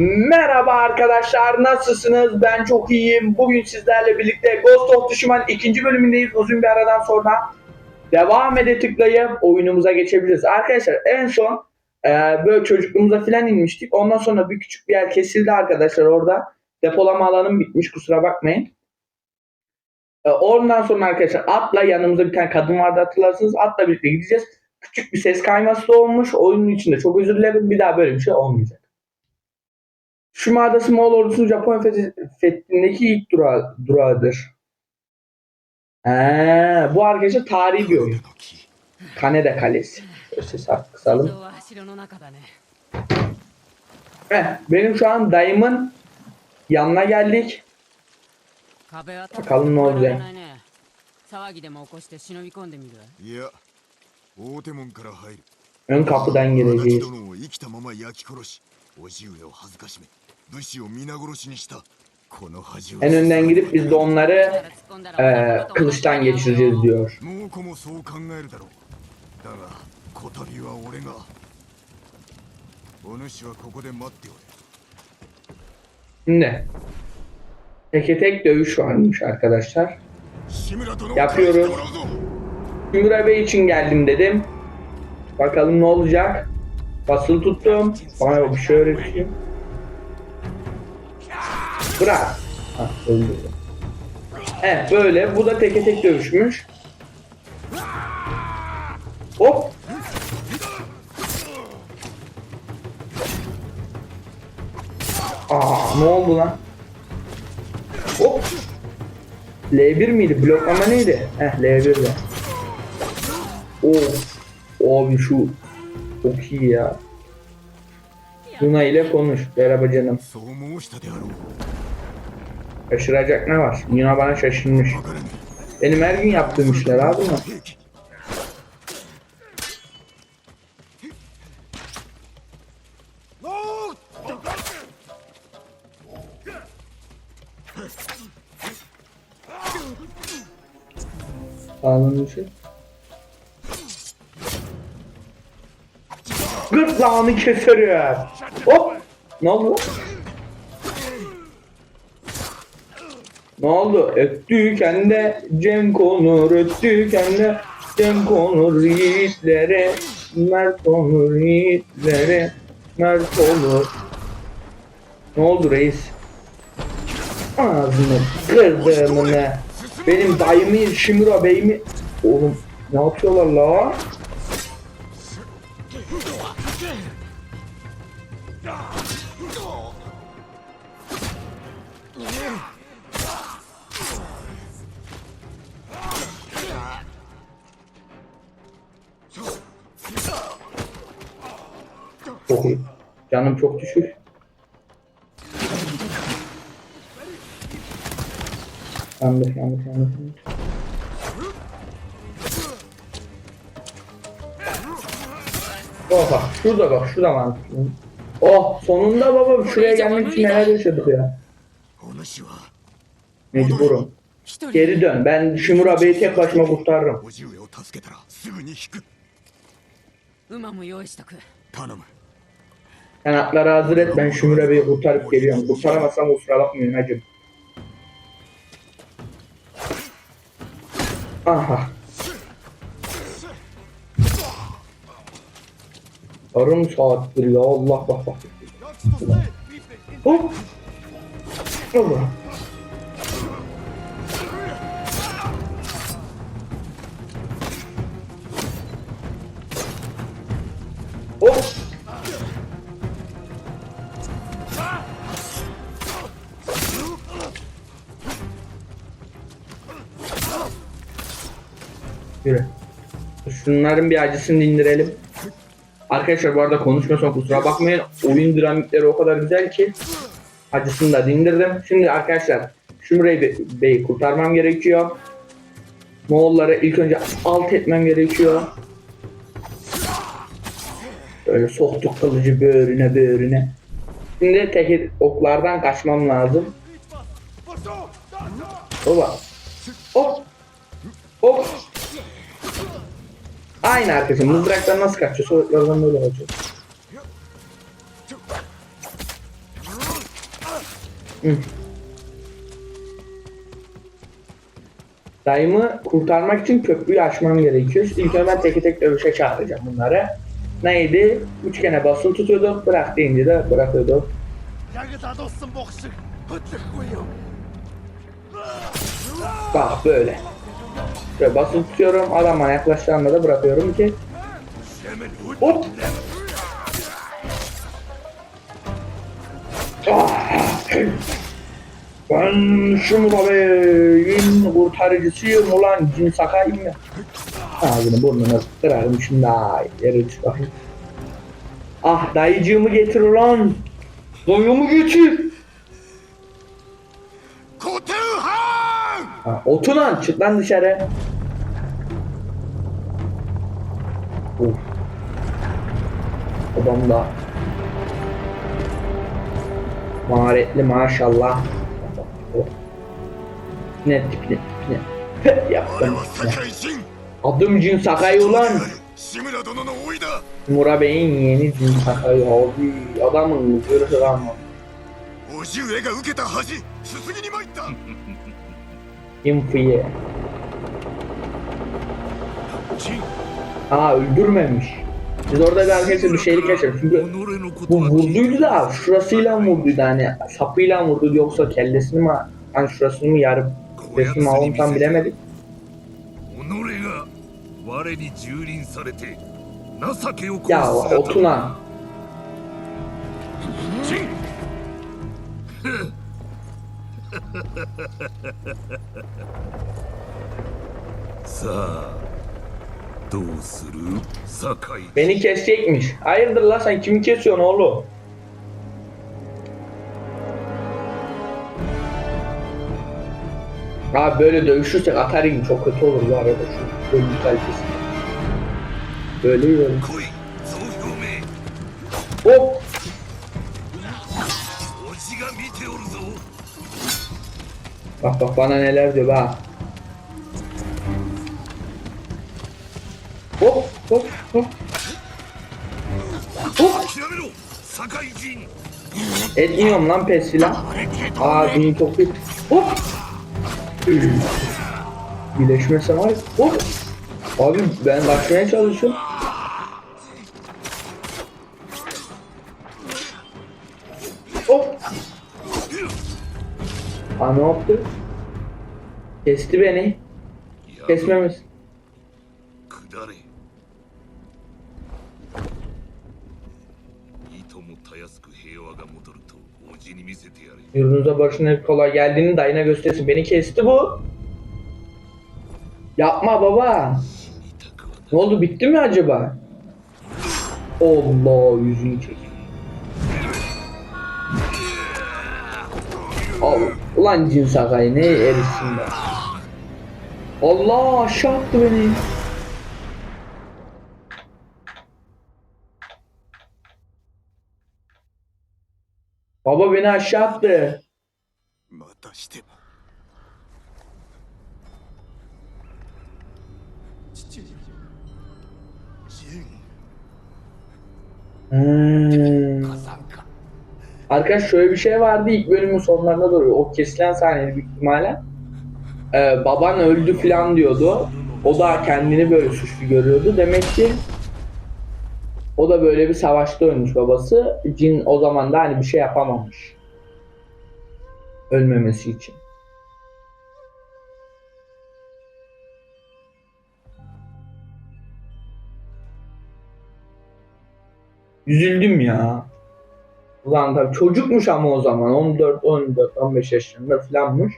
Merhaba arkadaşlar nasılsınız? Ben çok iyiyim. Bugün sizlerle birlikte Ghost of Tsushima'nın ikinci bölümündeyiz. Uzun bir aradan sonra devam ede tıklayıp oyunumuza geçebiliriz. Arkadaşlar en son e, böyle çocukluğumuza filan inmiştik. Ondan sonra bir küçük bir yer kesildi arkadaşlar orada. Depolama alanım bitmiş kusura bakmayın. E, ondan sonra arkadaşlar atla yanımızda bir tane kadın vardı hatırlarsınız. Atla birlikte gideceğiz. Küçük bir ses kayması da olmuş. Oyunun içinde çok özür dilerim. Bir daha böyle bir şey olmayacak. Şuma Adası Moğol ordusunun Japon fethi- fethindeki ilk durağı, durağıdır. He, bu arkadaşlar tarihi bir oyun. Kaneda Kalesi. Şöyle sesi artık kısalım. 像は城の中だね Heh, benim şu an dayımın yanına geldik. 壁は Bakalım ne 越えら olacak. れないね騒ぎでも起こして忍び込んでみるいや大手門から入る Ön kapıdan 私 gireceğiz. 殿を生きたまま焼き殺し叔父上を恥ずかしめ 武士を皆殺しにしたこの恥を En önden gidip biz de onları 突っ込んだら eee, kılıçtan geçireceğiz diyor. 猛虎もそう考えるだろうだがこたびは俺がお主はここで待っておれ Şimdi teke tek dövüş varmış arkadaşlar. 志村殿を Yapıyoruz. 返してもらうぞ Timur Bey için geldim dedim. Bakalım ne olacak. Basılı tuttum. Bana bir şey öğretiyor. Bırak. Ha, öldürdüm. Evet böyle. Bu da teke tek dövüşmüş. Hop. Aa ne oldu lan? Hop. L1 miydi? Bloklama neydi? Heh L1 de. Oo. Abi şu çok iyi ya. Luna ile konuş. Merhaba canım. Şaşıracak ne var? Yuna bana şaşırmış. Benim her gün yaptığım işler abi mi? Sağlam bir şey. Gırtlağını keseriyor. Hop! Ne oldu? Ne oldu? Öttü kendi Cem Konur, öttü kendi Cem Konur yiğitlere, Mert Konur yiğitlere, Mert olur. Ne oldu reis? Ağzını kırdım ne? Benim dayımı, Şimura beyimi... Oğlum ne yapıyorlar la? Çok Canım çok düşük. Yandık yandık yandık. Bak bak şurada bak şurada mantıklı. Oh sonunda babam şuraya gelmek için neler yaşadık ya. Mecburum. Geri dön. Ben Shimura Bey'i tek başıma kurtarırım. Tamam. Kanatları hazır et ben Şümür'e bir kurtarıp geliyorum. Kurtaramazsam kusura bakmayın hacım. Aha. Yarım saattir ya Allah bak bak. Hop. Allah. Şunların bir acısını dindirelim. Arkadaşlar bu arada konuşmuyorsam kusura bakmayın. Oyun dinamikleri o kadar güzel ki acısını da dindirdim. Şimdi arkadaşlar Şumrey Bey- Bey'i kurtarmam gerekiyor. Moğolları ilk önce alt etmem gerekiyor. Böyle soktuk kılıcı böğrüne böğrüne. Şimdi tek oklardan kaçmam lazım. Baba. Aynı arkadaşım. Mızraktan nasıl kaçıyor? Soğuklardan böyle. Hı. Dayımı kurtarmak için köprüyü aşmam gerekiyor. İlk önce ben teke tek dövüşe çağıracağım bunları. Neydi? Üçgene basılı tutuyorduk. Bırak deyince de bırakıyorduk. Bak böyle. Şöyle basılı tutuyorum. Adam bana yaklaştığında da bırakıyorum ki. Hop. Ah! Ben şu Murabe'nin kurtarıcısıyım ulan cin sakayım ya. Ağzını burnunu kırarım şimdi daha yere düş bakayım. Ah dayıcığımı getir ulan. Dayımı getir. Ha, otu lan çık lan dışarı. Of. Babam da maharetli maşallah. Oh. Ne tip ne tip ne. Peh, 我 Yaptım. は堺人 Adım Cin Sakai ulan. 志村殿の甥だ Mura Bey'in yeni Cin Sakai abi. Adamın zırhı lan. 叔父上が受けた恥すすぎに参った in fear. Aa öldürmemiş. Biz orada bir arkadaşlar bir şeylik yaşadık. Çünkü bu vurduydu da şurasıyla mı vurduydu hani sapıyla mı vurduydu yoksa kellesini mi hani şurasını mı yarıp resmi malum tam bilemedik. Ya Otuna さあどうする堺 beni kesecekmiş. Hayırdır la sen kimi kesiyorsun oğlum? Abi böyle dövüşürsek Atari'nin çok kötü olur bu arada şu bölüm kalitesi. Böyle iyi böyle. 来い総表明 Hop! Bak bak bana neler diyor bak. Hop hop hop. Hop. Etmiyorum lan pes filan. Aa bunu çok kötü. Hop. Birleşmese var. Hop. Abi ben başlamaya çalışıyorum. Aa ne yaptı? Kesti beni. Kesmemiz. Yurdunuza barışın hep kolay geldiğini dayına göstersin. Beni kesti bu. Yapma baba. Ne oldu bitti mi acaba? Allah yüzünü çek. Al. Ulan cin sakayı ne erisin be. Allah aşağı attı beni. Baba beni aşağı attı. Hmm. Arkadaş şöyle bir şey vardı ilk bölümün sonlarına doğru o kesilen sahneydi büyük ihtimalle. Ee, baban öldü falan diyordu. O da kendini böyle suçlu görüyordu. Demek ki o da böyle bir savaşta ölmüş babası. Cin o zaman da hani bir şey yapamamış. Ölmemesi için. Üzüldüm ya. Ulan tabii çocukmuş ama o zaman 14, 14, 15 yaşında filanmış.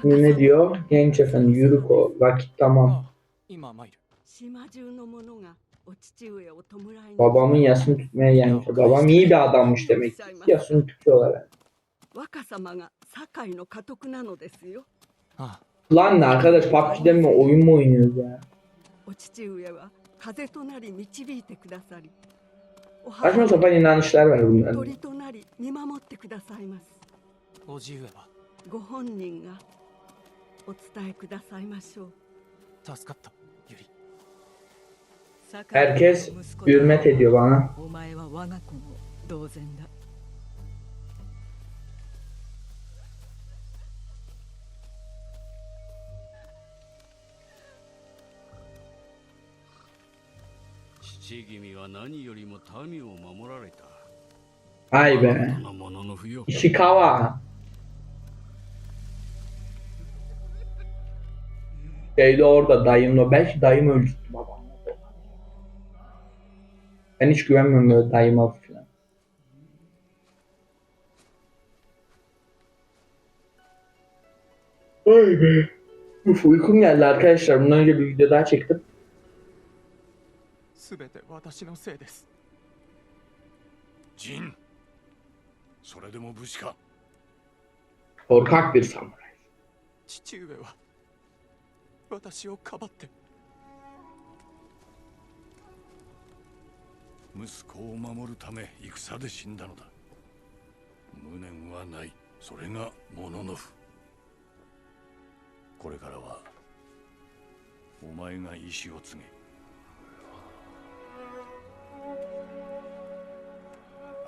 Şimdi ne diyor? Genç efendi yürü vakit tamam. Babamın yasını tutmaya gelmiş. Babam iyi bir adammış demek ki. Yasını tutuyorlar yani. Lan ne arkadaş PUBG'de mi oyun mu oynuyoruz ya? お父上は風となり導いてくださりお Saçma sapan inanışlar var bunların. 鳥となり見守ってくださいます叔父上はご本人がお伝えくださいましょう助かったユリ Herkes hürmet ediyor bana. 君は何よりも民を守られた Vay そ be. のものの不よ Ishikawa. Şeyde orada dayımla. Belki dayım öldürdü babamı. Ben hiç güvenmiyorum böyle dayıma falan. Vay be. Uf uykum geldi arkadaşlar. Bundan önce bir video daha çektim. すべて私のせいです。ジンそれでも武士か？Korkak bir samuray. 父上は私をかばって。息子を守るため戦で死んだのだ。無念はない。それがモノノフこれからはお前が意志を告げ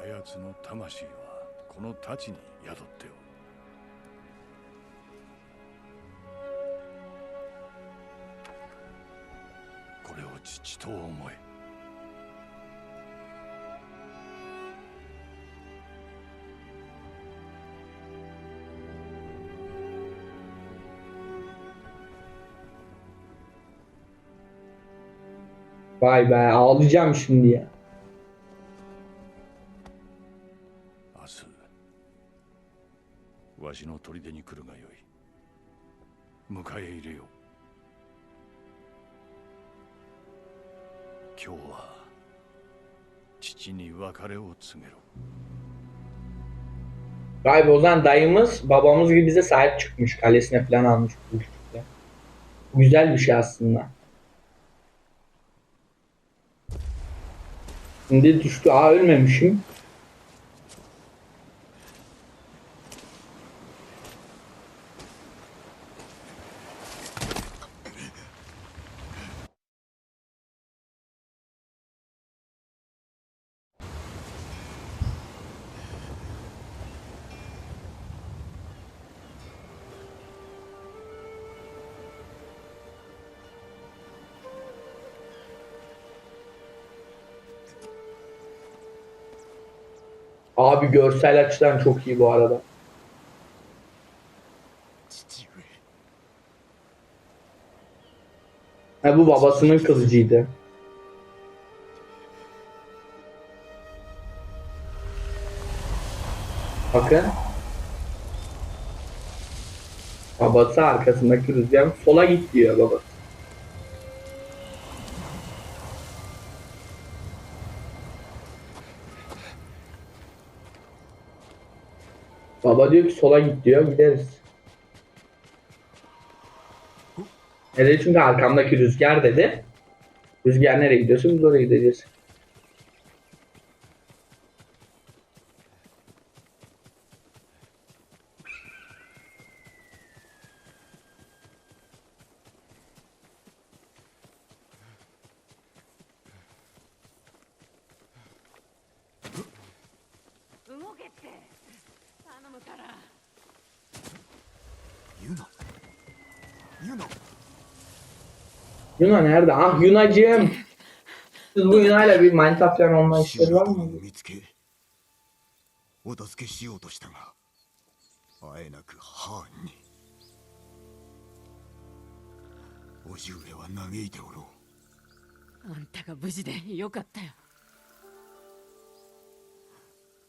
あやつの魂はこの太刀に宿っておるこれを父と思え Vay be ağlayacağım şimdi ya. わしの砦に来るがよい迎え入れよう今日は父に別れを告げろ Vay be o zaman dayımız babamız gibi bize sahip çıkmış. Kalesine falan almış bu küçükte. Bu güzel bir şey aslında. Şimdi düştü. Aa ölmemişim. Abi görsel açıdan çok iyi bu arada. Ha, bu babasının kılıcıydı. Bakın. Babası arkasındaki rüzgar sola git diyor babası. Baba diyor ki sola git diyor gideriz. Nereye çünkü arkamdaki rüzgar dedi. Rüzgar nereye gidiyorsa biz oraya gideceğiz. Yuna nerede? Ah Yunacığım. Siz bu Yuna'yla bir Minecraft falan olma işleri var を mı? 見つけお助けしようとしたがあえなくハーンに叔父上は嘆いておろうあんたが無事でよかったよ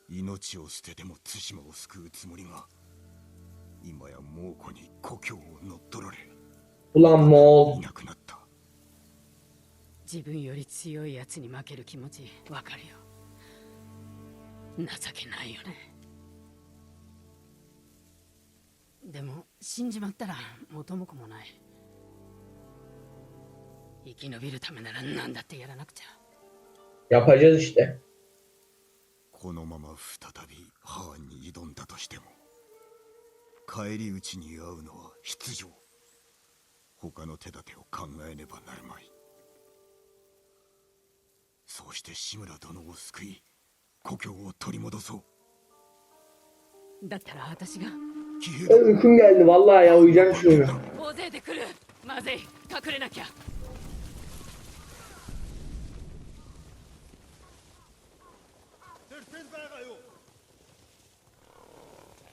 命を捨てても対馬を救うつもりが今や猛虎に故郷を乗っ取られ Ulan Moğol. いなくなった。自分より強いやつに負ける気持ちわかるよ。情けないよね。でも死んじまったら元も子もない。生き延びるためなら何だってやらなくちゃ。Yapacağız işte. このまま再びハーンに挑んだとしても返り討ちに遭うのは必要他の手立てを考えねばなるまい。そうして志村殿を救い故郷を取り戻そう。だったら私が。君がいるわいんしゅうがでる。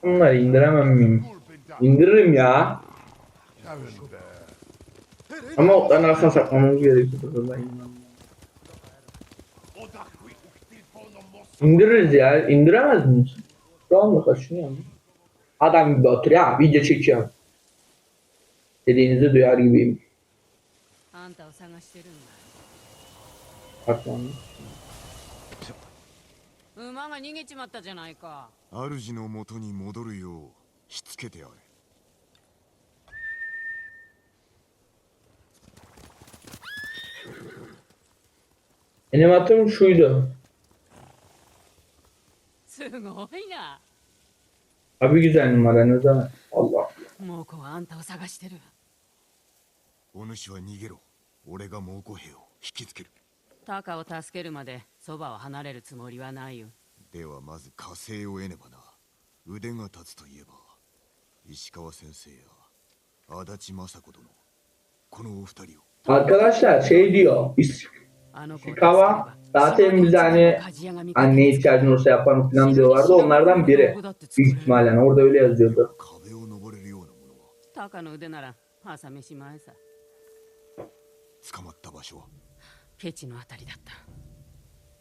んなに인 Ama otların arasına saklamamız gerekiyor. Ben inanmam. İndiririz ya. İndiremez miyiz? Şu an mı kaçınıyor mu? Adam gibi oturuyor. Ha, video çekiyorum. Dediğinizi duyar gibiyim. あんたを探してるん Bak lan. だ馬が逃げちまったじゃないか主の元に戻るようしつけてやれ Benim atım şuydu. すごいな Abi güzel numaranız ha. Allah. 猛虎はあんたを探してるお主は逃げろ俺が猛虎兵を引きつけるタカを助けるまでそばを離れるつもりはないよではまず火星を得ねばな腕が立つといえば石川先生や足立雅子殿このお二人を Arkadaşlar şey diyor. İs- Kava zaten bir tane anne ihtiyacın olursa yapan falan diyorlardı. Onlardan biri. Büyük ihtimalle orada öyle yazıyordu.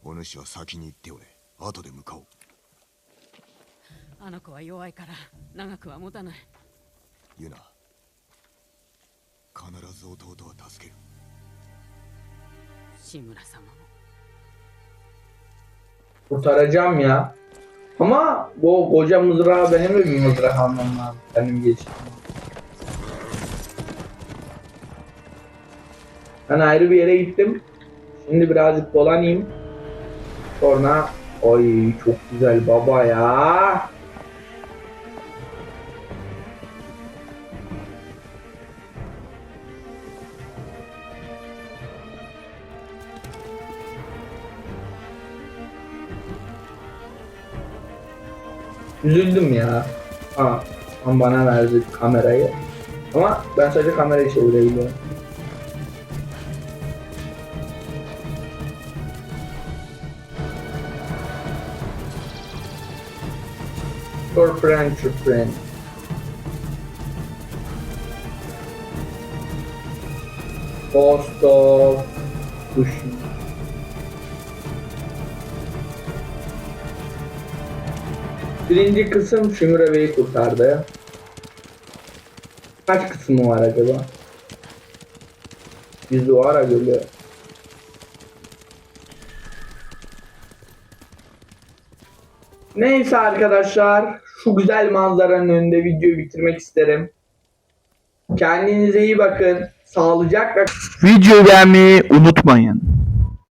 O 主は先に行っておれ。後で向かおう。あの子は弱いから長くは持たない。ユナ、必ず弟は助ける。志村様も Kurtaracağım ya. Ama bu koca mızrağı benim de bir mızrak almam lazım. Benim geçtim. Ben ayrı bir yere gittim. Şimdi birazcık dolanayım. Sonra Oy çok güzel baba ya. Üzüldüm ya. Ha, ama bana verdi kamerayı. Ama ben sadece kamerayı çevirebiliyorum. For friend to friend. Ghost of Birinci kısım Shimura Bey'i kurtardı. Kaç kısmı var acaba? Izuara Gölü. Neyse arkadaşlar. Şu güzel manzaranın önünde videoyu bitirmek isterim. Kendinize iyi bakın. Sağlıcakla Videoyu beğenmeyi unutmayın.